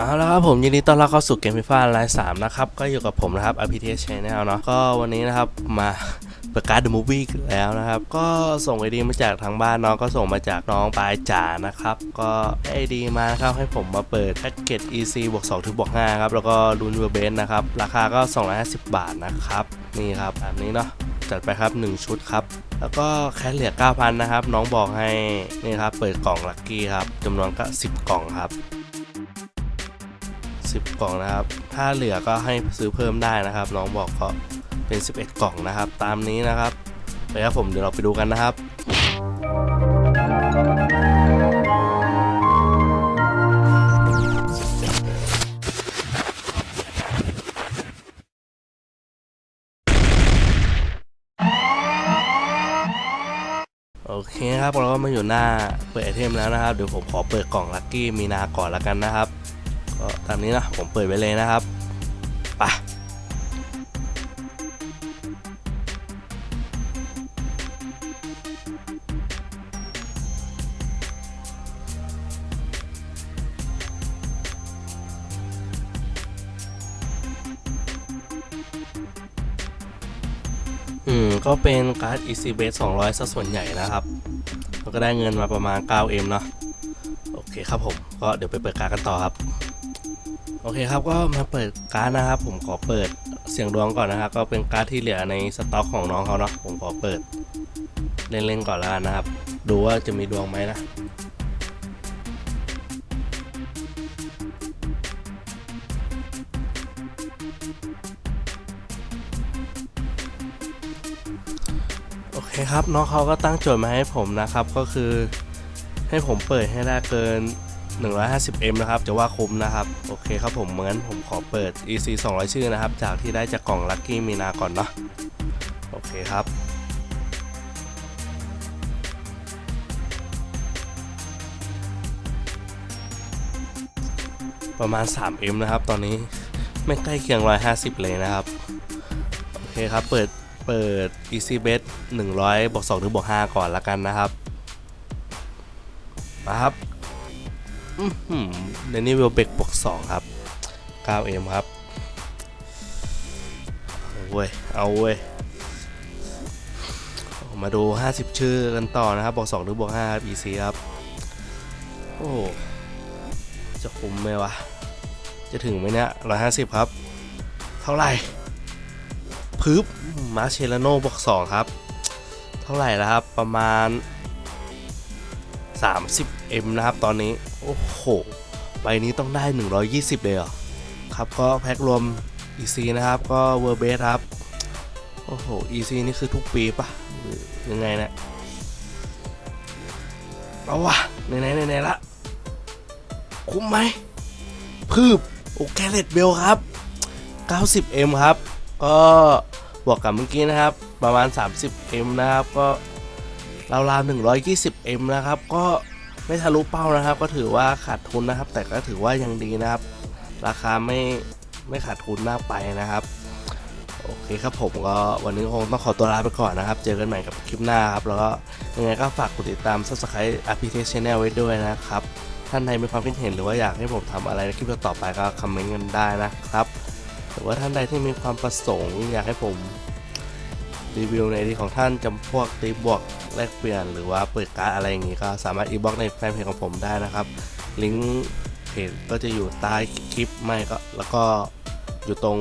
เอาละครับผมยินดีต้อนรับเข้าสู่เกมฟีฟ่าไลน์สามนะครับ ก็อยู่กับผมนะครับ RPTS Channel เนาะก็วันนี้นะครับมาปิดการ์ด The Movie แล้วนะครับ ก็ส่งไอดีมาจากทางบ้านเนาะก็ส่งมาจากน้องปลายจ๋านะครับ ก็ไอดีมานะครับให้ผมมาเปิดแพ็กเกจ EC บวก2ถึงบวก5ครับ แล้วก็รุนเวอร์เบนนะครับ ราคาก็ 250 บาทนะครับ นี่ครับแบบนี้เนาะจัดไปครับ 1 ชุดครับ แล้วก็แค่เหลือ 9,000 นะครับ น้องบอกให้นี่ครับเปิดกล่องลัคกี้ครับจำนวนก็ 10 กล่องครับ 10 กล่องนะครับ ถ้าเหลือก็ให้ซื้อเพิ่มได้นะครับ น้องบอกก็เป็น 11 กล่องนะครับ ตามนี้นะครับไปครับผมเดี๋ยวเราไปดูกันนะครับโอเคครับเราก็มาอยู่หน้าเปิดไอเทมแล้วนะครับ เดี๋ยวผมขอเปิดกล่องลัคกี้มีนาก่อนละกันนะครับ ก็ตามนี้นะ ผมเปิดไว้เลยนะครับไปอืม ก็เป็นการ์ด EC Base 200ซะส่วนใหญ่นะครับก็ได้เงินมาประมาณ 9M เนาะ โอเคครับผม ก็เดี๋ยวไปเปิดการ์ดกันต่อครับ โอเคครับก็มาเปิดการ์ดนะครับ ผมขอเปิดเสียงดวงก่อนนะครับ ก็เป็นการ์ดที่เหลือในสต็อกของน้องเขาเนาะผมขอเปิด เล่นๆก่อนแล้วนะครับ ดูว่าจะมีดวงไหมนะโอเคครับน้องเขาก็ตั้งโจทย์มาให้ผมนะครับ ก็คือให้ผมเปิดให้ได้เกิน 150M นะครับจะว่าคุ้มนะครับ โอเคครับผมเหมือนผมขอเปิด EC 200 ชื่อนะครับ จากที่ได้จากกล่อง Lucky มีนาก่อนเนาะโอเคครับประมาณ 3M นะครับ ตอนนี้ไม่ใกล้เคียง 150 เลยนะครับ โอเคครับ เปิด เปิด easy bet 100บวก2ถึงบวก5ก่อนละกันนะครับ มาครับ เดนนี่วิลเบกบวก2ครับ 9m ครับ เอาเว้ย เอาเว้ย มาดู 50 ชื่อกันต่อนะครับ บวก2ถึงบวก5ครับ easy ครับ โอ้จะคุ้มไหมวะ จะถึงไหมเนี่ย 150 ครับ เท่าไหร่พึบมาเชลโนบวก2ครับ เท่าไหร่แล้วครับ ประมาณ 30M นะครับ ตอนนี้ โอ้โห ใบนี้ต้องได้ 120 เลยเหรอ ครับ ก็แพ็ครวม EC นะครับ ก็เวอร์เบสครับ โอ้โห EC นี่คือทุกปีปะหรือยังไงเนะเอาวะไหนๆไหนละ คุ้มไหม พืบ โอแกเลตเบลครับ 90M ครับ ก็บวกกับเมื่อกี้นะครับ ประมาณ 30M นะครับ ก็ราวๆ 120M นะครับ ก็ ไม่ทะลุเป้านะครับ ก็ถือว่าขาดทุนนะครับ แต่ก็ถือว่ายังดีนะครับ ราคาไม่ไม่ขาดทุนมากไปนะครับ โอเคครับผมก็วันนี้คงต้องขอตัวลาไปก่อนนะครับ เจอกันใหม่กับคลิปหน้าครับ แล้วก็ยังไงก็ฝากกดติดตาม subscribe RPT Channel ไว้ด้วยนะครับ ท่านใดมีความคิดเห็นหรือว่าอยากให้ผมทำอะไรในคลิปต่อไปก็คอมเมนต์กันได้นะครับหรือว่าท่านใดที่มีความประสงค์อยากให้ผม รีวิวในที่ของท่านจำพวกตีบวกแลกเปลี่ยน หรือว่าเปิดการ์ดอะไรอย่างงี้ก็สามารถอีบ็อกในแฟนเพจของผมได้นะครับ ลิงก์เพจก็จะอยู่ใต้คลิปไม่ก็แล้วก็อยู่ตรง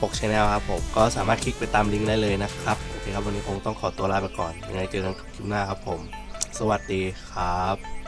ปกชแนลครับผมก็สามารถคลิกไปตามลิงก์ได้เลยนะครับโอเคครับวันนี้คงต้องขอตัวลาไปก่อนยังไงเจอกันคลิปหน้าครับผม สวัสดีครับ